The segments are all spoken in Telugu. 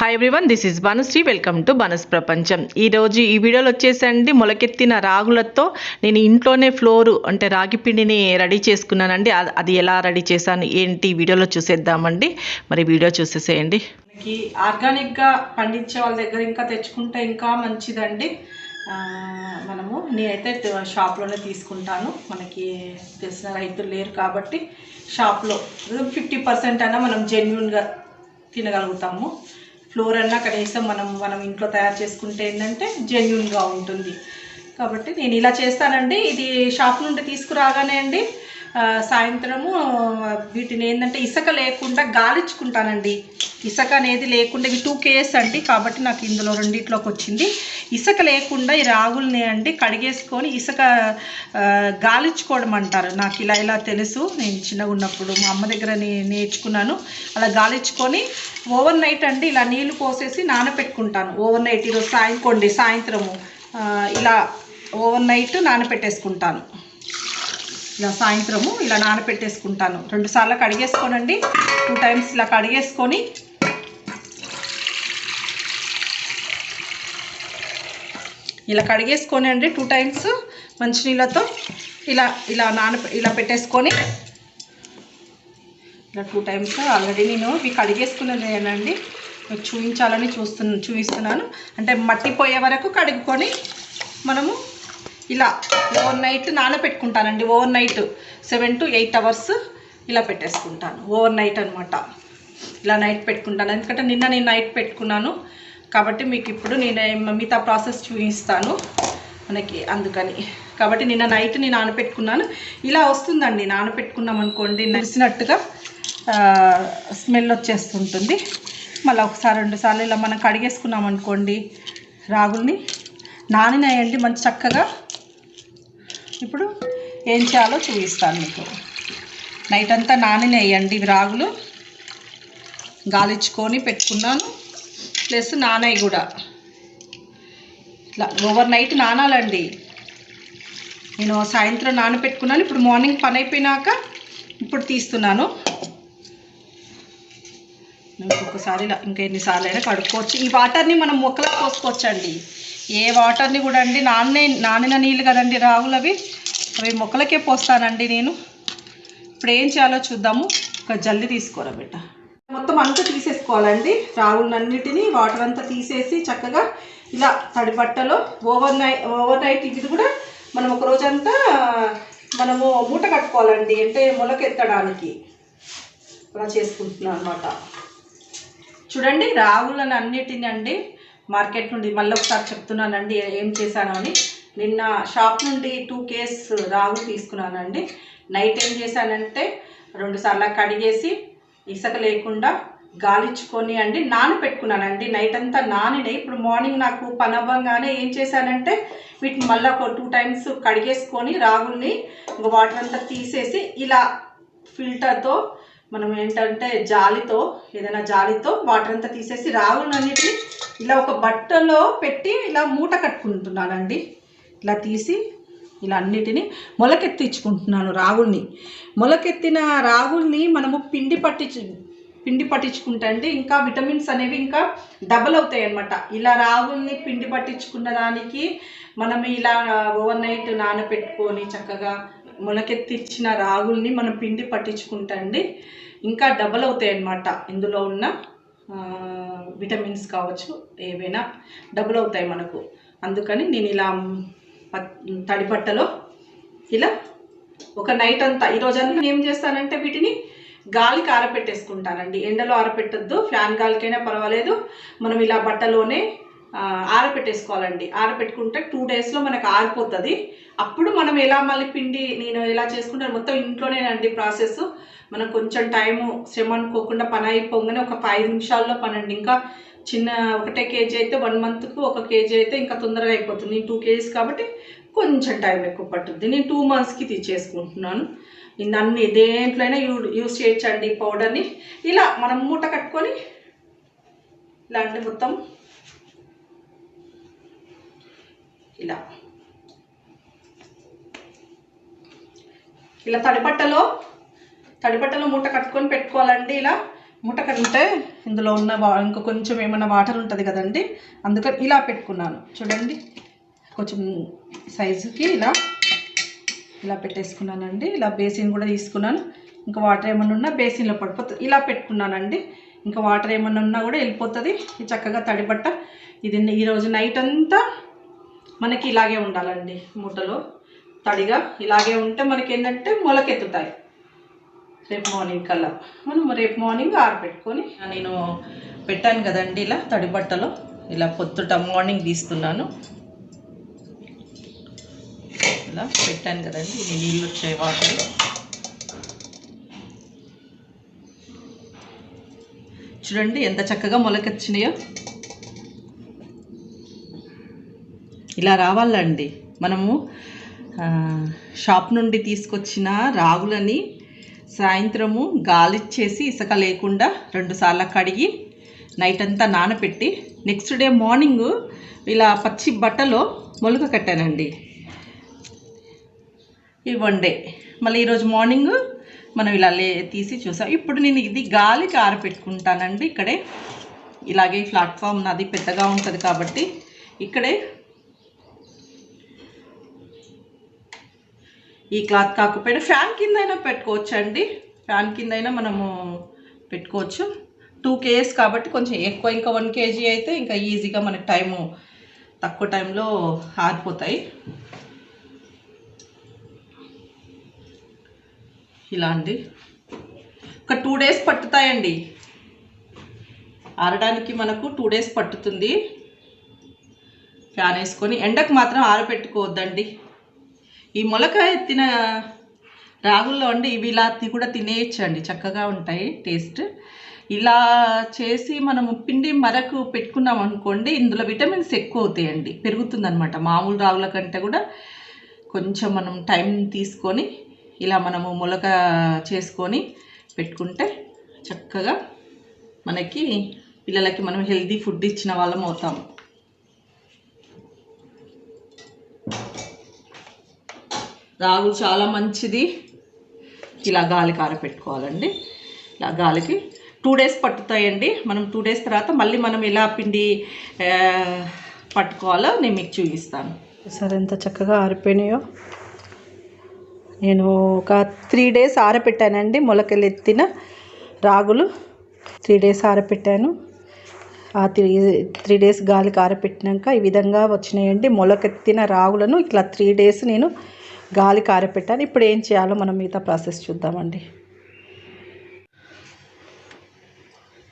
Hi everyone this is Banashree welcome to Banas ప్రపంచం ఈరోజు ఈ వీడియోలో వచ్చేసండి మొలకెత్తిన రాగులతో నేను ఇంట్లోనే ఫ్లోరు అంటే రాగి పిండిని రెడీ చేసుకున్నానండి. అది- అది ఎలా రెడీ చేశాను ఏంటి ఈ వీడియోలో చూసేద్దామండి. మరి వీడియో చూసేసేయండి. మనకి ఆర్గానిక్గా పండించే వాళ్ళ దగ్గర ఇంకా తెచ్చుకుంటే ఇంకా మంచిదండి. మనము నేనైతే షాప్లోనే తీసుకుంటాను. మనకి తెలిసిన రైతులు లేరు కాబట్టి షాప్లో ఫిఫ్టీ పర్సెంట్ అయినా మనం జెన్యున్గా తినగలుగుతాము. ఫ్లోర్ అన్నా కనీసం మనం మనం ఇంట్లో తయారు చేసుకుంటే ఏంటంటే జెన్యున్గా ఉంటుంది. కాబట్టి నేను ఇలా చేస్తానండి. ఇది షాప్ నుండి తీసుకురాగానే అండి. సాయంత్రము వీటిని ఏంటంటే ఇసుక లేకుండా గాలించుకుంటానండి. ఇసుక అనేది లేకుండా ఇవి టూ కేస్ అండి కాబట్టి నాకు ఇందులో రెండిట్లోకి వచ్చింది. ఇసుక లేకుండా ఈ రాగుల్ని అండి కడిగేసుకొని ఇసుక గాలించుకోవడం అంటారు. నాకు ఇలా ఇలా తెలుసు. నేను చిన్నగా ఉన్నప్పుడు మా అమ్మ దగ్గర నేర్చుకున్నాను. అలా గాలించుకొని ఓవర్ నైట్ అండి ఇలా నీళ్ళు పోసేసి నానపెట్టుకుంటాను. ఓవర్ నైట్ ఈరోజు సాయంకోండి సాయంత్రము ఇలా ఓవర్ నైట్ నానపెట్టేసుకుంటాను. ఇలా సాయంత్రము ఇలా నానబెట్టేసుకుంటాను రెండు సార్లు కడిగేసుకోనండి. టూ టైమ్స్ ఇలా కడిగేసుకొని ఇలా కడిగేసుకొని అండి టూ టైమ్స్ మంచినీళ్ళతో ఇలా ఇలా నాన ఇలా పెట్టేసుకొని ఇలా టూ టైమ్స్ ఆల్రెడీ నేను ఇవి కడిగేసుకున్నదేనండి మీకు చూపించాలని చూస్తున్నా చూపిస్తున్నాను. అంటే మట్టి పోయే వరకు కడుక్కొని మనము ఇలా overnight నానబెట్టుకుంటానండి overnight seven to eight hours ఇలా పెట్టేసుకుంటాను ఓవర్ నైట్ అనమాట ఇలా నైట్ పెట్టుకుంటాను ఎందుకంటే నిన్న నేను నైట్ పెట్టుకున్నాను కాబట్టి మీకు ఇప్పుడు నేను మిగతా ప్రాసెస్ చూపిస్తాను మనకి అందుకని. కాబట్టి నిన్న నైట్ నేను నానబెట్టుకున్నాను. ఇలా వస్తుందండి నానబెట్టుకున్నాం అనుకోండి నలిసినట్టుగా స్మెల్ వచ్చేస్తుంటుంది. మళ్ళీ ఒకసారి రెండుసార్లు ఇలా మనం కడిగేసుకున్నాం అనుకోండి రాగుల్ని నానినాయండి మంచి చక్కగా ఇప్పుడు ఏం చేయాలో చూపిస్తాను మీకు. నైట్ అంతా నానినేయండి ఇవి రాగులు. గాలిచ్చుకొని పెట్టుకున్నాను. ప్లస్ నానయ్య కూడా. ఇట్లా ఓవర్ నైట్ నానాలండి. నేను సాయంత్రం నానబెట్టుకున్నాను ఇప్పుడు మార్నింగ్ పని అయిపోయినాక ఇప్పుడు తీస్తున్నాను. ఇంకొకసారి ఇలా ఇంకా ఎన్నిసార్లు అయినా కడుక్కోవచ్చు. ఈ వాటర్ని మనం మొక్కలకు పోసుకోవచ్చండి. ఏ వాటర్ని కూడా అండి నాన్నే నానిన నీళ్ళు కదండి రాగులవి అవి. మొక్కలకే పోస్తానండి నేను. ఇప్పుడు ఏం చేయాలో చూద్దాము. ఒక జల్లి తీసుకోరా బిడ్డ. మొత్తం అంతా తీసేసుకోవాలండి. రాగులన్నిటిని వాటర్ అంతా తీసేసి చక్కగా ఇలా తడి బట్టలో ఓవర్ నైట్ ఓవర్ నైట్ ఇది కూడా మనం ఒక రోజంతా మనము మూట కట్టుకోవాలండి. అంటే మొలకెత్తడానికి అలా చేసుకుంటున్నాను అనమాట చూడండి రాగులను అన్నిటిని అండి మార్కెట్ నుండి మళ్ళీ ఒకసారి చెప్తున్నానండి ఏం చేశాను అని. నిన్న షాప్ నుండి టూ కేస్ రాగులు తీసుకున్నానండి. నైట్ ఏం చేశానంటే రెండుసార్లు కడిగేసి ఇసుక లేకుండా గాలిచ్చుకొని అండి నానబెట్టుకున్నానండి నైట్ అంతా నానినే ఇప్పుడు మార్నింగ్ నాకు పని అవ్వగానే ఏం చేశానంటే వీటిని మళ్ళీ ఒక టూ టైమ్స్ కడిగేసుకొని రాగుల్ని ఇంకా వాటర్ అంతా తీసేసి ఇలా ఫిల్టర్తో మనం ఏంటంటే జాలితో ఏదైనా జాలితో వాటర్ అంతా తీసేసి రాగులన్నిటిని ఇలా ఒక బట్టలో పెట్టి ఇలా మూట కట్టుకుంటున్నానండి. ఇలా తీసి ఇలా అన్నిటిని మొలకెత్తించుకుంటున్నాను రాగుల్ని. మొలకెత్తిన రాగుల్ని మనము పిండి పట్టించు పిండి పట్టించుకుంటే అండి ఇంకా విటమిన్స్ అనేవి ఇంకా డబల్ అవుతాయి అనమాట ఇలా రాగుల్ని పిండి పట్టించుకున్న దానికి మనం ఇలా ఓవర్ నైట్ నానబెట్టుకొని చక్కగా మొలకెత్తిచ్చిన రాగుల్ని మనం పిండి పట్టించుకుంటే అండి ఇంకా డబల్ అవుతాయి అన్నమాట ఇందులో ఉన్న విటమిన్స్ కావచ్చు ఏవైనా డబుల్ అవుతాయి మనకు. అందుకని నేను ఇలా తడి బట్టలో ఇలా ఒక నైట్ అంతా ఈరోజంతా నేను ఏం చేస్తానంటే వీటిని గాలికి ఆరపెట్టేసుకుంటానండి ఎండలో ఆరపెట్టద్దు ఫ్యాన్ గాలికైనా పర్వాలేదు. మనం ఇలా బట్టలోనే ఆరబెట్టేసుకోవాలండి. ఆరపెట్టేసుకోవాలండి ఆరపెట్టుకుంటే టూ డేస్లో మనకు ఆరిపోతుంది. అప్పుడు మనం ఎలా మళ్ళీ పిండి నేను ఎలా చేసుకుంటాను మొత్తం ఇంట్లోనేనండి ప్రాసెస్ మనం కొంచెం టైము శ్రమ అనుకోకుండా పని అయిపోగానే ఒక ఐదు నిమిషాల్లో పనండి. ఇంకా చిన్న ఒకటే కేజీ అయితే వన్ మంత్కు ఒక కేజీ అయితే ఇంకా తొందరగా అయిపోతుంది. టూ కేజీస్ కాబట్టి కొంచెం టైం ఎక్కువ పట్టుద్ది. నేను టూ మంత్స్కి తీసేసుకుంటున్నాను. ఇది అన్ని దేంట్లోనే యూ యూస్ చేయొచ్చండి ఈ పౌడర్ని. ఇలా మనం మూట కట్టుకొని ఇలాంటి మొత్తం ఇలా. ఇలా తడిపట్టలో తడిపట్టలో మూట కట్టుకొని పెట్టుకోవాలండి ఇలా. మూట కట్టితే ఇందులో ఉన్న వా ఇంకా కొంచెం ఏమైనా వాటర్ ఉంటుంది కదండి అందుకని ఇలా పెట్టుకున్నాను. చూడండి కొంచెం సైజుకి ఇలా ఇలా పెట్టేసుకున్నానండి. ఇలా బేసిన్ కూడా తీసుకున్నాను. ఇంకా వాటర్ ఏమన్నా ఉన్నా బేసిన్లో పడిపోతుంది ఇలా పెట్టుకున్నానండి. ఇంకా వాటర్ ఏమన్నా ఉన్నా కూడా వెళ్ళిపోతుంది. ఇది చక్కగా తడిబట్ట ఇది ఈరోజు నైట్ అంతా మనకి ఇలాగే ఉండాలండి మూటలో. తడిగా ఇలాగే ఉంటే మనకి ఏంటంటే మొలకెత్తుతాయి. రేపు మార్నింగ్ కల్లా. మనం రేపు మార్నింగ్ ఆరబెట్టుకొని నేను పెట్టాను కదండి ఇలా తడి బట్టలో. ఇలా పొద్దుట మార్నింగ్ తీస్తున్నాను. ఇలా పెట్టాను కదండి ఇది నీళ్ళు వచ్చాయి వాటర్. చూడండి ఎంత చక్కగా మొలకొచ్చినాయో ఇలా రావాలండి. మనము షాప్ నుండి తీసుకొచ్చిన రాగులని సాయంత్రము గాలిచ్చేసి ఇసుక లేకుండా రెండుసార్లు కడిగి నైట్ అంతా నానబెట్టి నెక్స్ట్ డే మార్నింగ్ ఇలా పచ్చి బట్టలో మొలక కట్టానండి. ఈ వన్ డే. మళ్ళీ ఈరోజు మార్నింగ్ మనం ఇలా లే తీసి చూసాం. ఇప్పుడు నేను ఇది గాలికి ఆరబెట్టుకుంటానండి ఇక్కడే ఇలాగే ప్లాట్ఫామ్ నాది పెద్దగా ఉంటుంది కాబట్టి ఇక్కడే ఈ క్లాత్ కాకపోయినా ఫ్యాన్ కింద అయినా పెట్టుకోవచ్చు అండి ఫ్యాన్ కింద అయినా మనము పెట్టుకోవచ్చు. టూ కేజీస్ కాబట్టి కొంచెం ఎక్కువ ఇంకా వన్ కేజీ అయితే ఇంకా ఈజీగా మనకి టైము తక్కువ టైంలో ఆరిపోతాయి. ఇలా అండి. ఒక టూ డేస్ పట్టుతాయండి. ఆరడానికి మనకు టూ డేస్ పట్టుతుంది. ఫ్యాన్ వేసుకొని ఎండకు మాత్రం ఆరబెట్టుకోవద్దండి. ఈ మొలక ఎత్తిన రాగుల్లో అండి ఇవి ఇలా తి- కూడా తినేయచ్చు అండి చక్కగా ఉంటాయి టేస్ట్. ఇలా చేసి మనము పిండి మరకు పెట్టుకున్నాం అనుకోండి ఇందులో విటమిన్స్ ఎక్కువ అవుతాయండి. పెరుగుతుందన్నమాట. మామూలు రాగుల కంటే కూడా కొంచెం మనం టైం తీసుకొని ఇలా మనము మొలక చేసుకొని పెట్టుకుంటే చక్కగా మనకి పిల్లలకి మనం హెల్దీ ఫుడ్ ఇచ్చిన వాళ్ళం అవుతాము రాగులు చాలా మంచిది. ఇలా గాలికి ఆరబెట్టుకోవాలండి ఇలా గాలికి టూ డేస్ పట్టుతాయండి. మనం టూ డేస్ తర్వాత మళ్ళీ మనం ఎలా పిండి పట్టుకోవాలో నేను మీకు చూపిస్తాను. సరే ఎంత చక్కగా ఆరిపోయినాయో. నేను ఒక త్రీ డేస్ ఆరబెట్టానండి మొలకలు ఎత్తిన రాగులు. త్రీ డేస్ ఆరబెట్టాను ఆ త్రీ త్రీ డేస్ గాలికి ఆరబెట్టినాక ఈ విధంగా వచ్చినాయండి. మొలకెత్తిన రాగులను ఇట్లా త్రీ డేస్ నేను గాలి కారపెట్టాను ఇప్పుడు ఏం చేయాలో మనం మిగతా ప్రాసెస్ చూద్దామండి.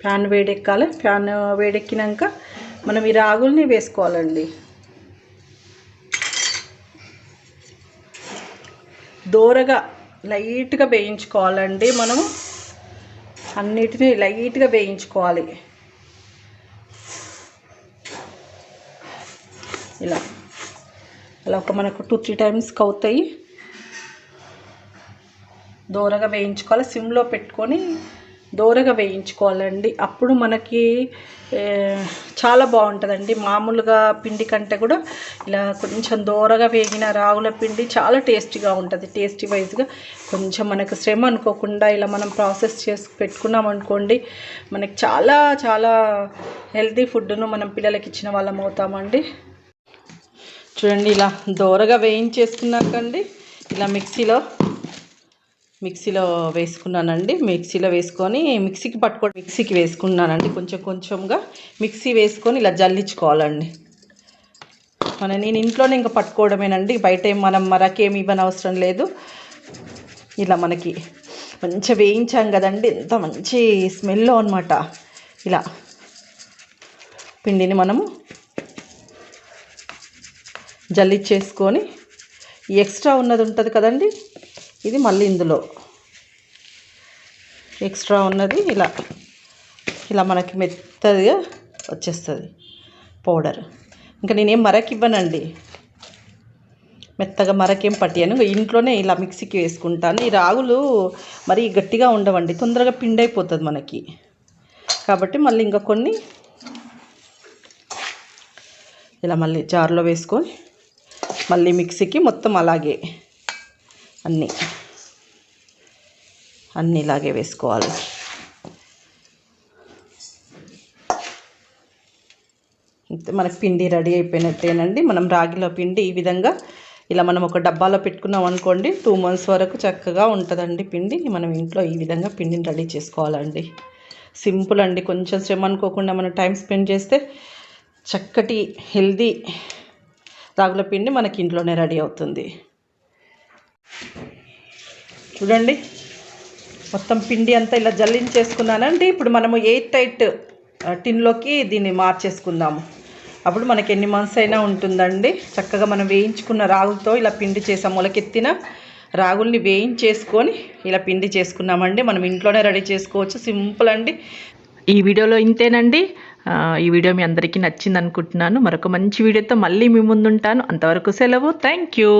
ఫ్యాన్ వేడెక్కాలి. ఫ్యాన్ వేడెక్కినాక మనం ఈ రాగుల్ని వేసుకోవాలండి. దోరగా లైట్గా వేయించుకోవాలండి. మనము అన్నిటినీ లైట్గా వేయించుకోవాలి ఇలా అలా ఒక మనకు టూ త్రీ టైమ్స్కి అవుతాయి దోరగా వేయించుకోవాలి. సిమ్లో పెట్టుకొని దోరగా వేయించుకోవాలండి. అప్పుడు మనకి చాలా బాగుంటుందండి. మామూలుగా పిండి కంటే కూడా ఇలా కొంచెం దోరగా వేగిన రాగుల పిండి చాలా టేస్టీగా ఉంటుంది. టేస్టీ వైజ్గా కొంచెం మనకు శ్రమ అనుకోకుండా ఇలా మనం ప్రాసెస్ చేసి పెట్టుకున్నాం అనుకోండి మనకి చాలా చాలా హెల్తీ ఫుడ్ను మనం పిల్లలకి ఇచ్చిన వాళ్ళం అవుతామండి. చూడండి ఇలా దోరగా వేయించేసుకున్నాకండి ఇలా మిక్సీలో మిక్సీలో వేసుకున్నానండి. మిక్సీలో వేసుకొని మిక్సీకి పట్టుకో మిక్సీకి వేసుకున్నానండి. కొంచెం కొంచెంగా మిక్సీ వేసుకొని ఇలా జల్లించుకోవాలండి. మన నేను ఇంట్లోనే ఇంకా పట్టుకోవడమేనండి. బయట మనం మరకేమి ఇవ్వని అవసరం లేదు. ఇలా మనకి మంచిగా వేయించాం కదండి. ఎంత మంచి స్మెల్ అనమాట ఇలా పిండిని మనము జల్లిచ్చేసుకొని చేసుకొని ఎక్స్ట్రా ఉన్నది ఉంటుంది కదండి? ఇది మళ్ళీ ఇందులో. ఎక్స్ట్రా ఉన్నది ఇలా ఇలా మనకి మెత్తదిగా వచ్చేస్తుంది పౌడర్. ఇంకా నేనేం మరకివ్వనండి. మెత్తగా మరకేం పట్టాను ఇంట్లోనే ఇలా మిక్సీకి వేసుకుంటాను. ఈ రాగులు మరీ గట్టిగా ఉండవండి. తొందరగా పిండి అయిపోతుంది మనకి. కాబట్టి మళ్ళీ ఇంకా కొన్ని ఇలా మళ్ళీ జార్లో వేసుకొని మళ్ళీ మిక్సీకి మొత్తం అలాగే అన్నీ అన్నీ ఇలాగే వేసుకోవాలి. మనకి పిండి రెడీ అయిపోయినట్టేనండి. మనం రాగిలో పిండి ఈ విధంగా ఇలా మనం ఒక డబ్బాలో పెట్టుకున్నాం అనుకోండి టూ మంత్స్ వరకు చక్కగా ఉంటుందండి పిండి. మనం ఇంట్లో ఈ విధంగా పిండిని రెడీ చేసుకోవాలండి. సింపుల్ అండి. కొంచెం శ్రమ అనుకోకుండా మనం టైం స్పెండ్ చేస్తే చక్కటి హెల్దీ రాగుల పిండి మనకి ఇంట్లోనే రెడీ అవుతుంది. చూడండి మొత్తం పిండి అంతా ఇలా జల్లించేసుకున్నానండి. ఇప్పుడు మనము ఎయిట్ టైట్ టిన్లోకి దీన్ని మార్చేసుకుందాము. అప్పుడు మనకి ఎన్ని మంత్స్ అయినా ఉంటుందండి. చక్కగా మనం వేయించుకున్న రాగులతో ఇలా పిండి చేసాం మొలకెత్తిన రాగుల్ని వేయించేసుకొని ఇలా పిండి చేసుకున్నామండి. మనం ఇంట్లోనే రెడీ చేసుకోవచ్చు. సింపుల్ అండి. ఈ వీడియోలో ఇంతేనండి. ఈ వీడియో మీ అందరికీ నచ్చింది అనుకుంటున్నాను మరొక మంచి వీడియోతో మళ్ళీ మీ ముందుంటాను. అంతవరకు సెలవు. Thank you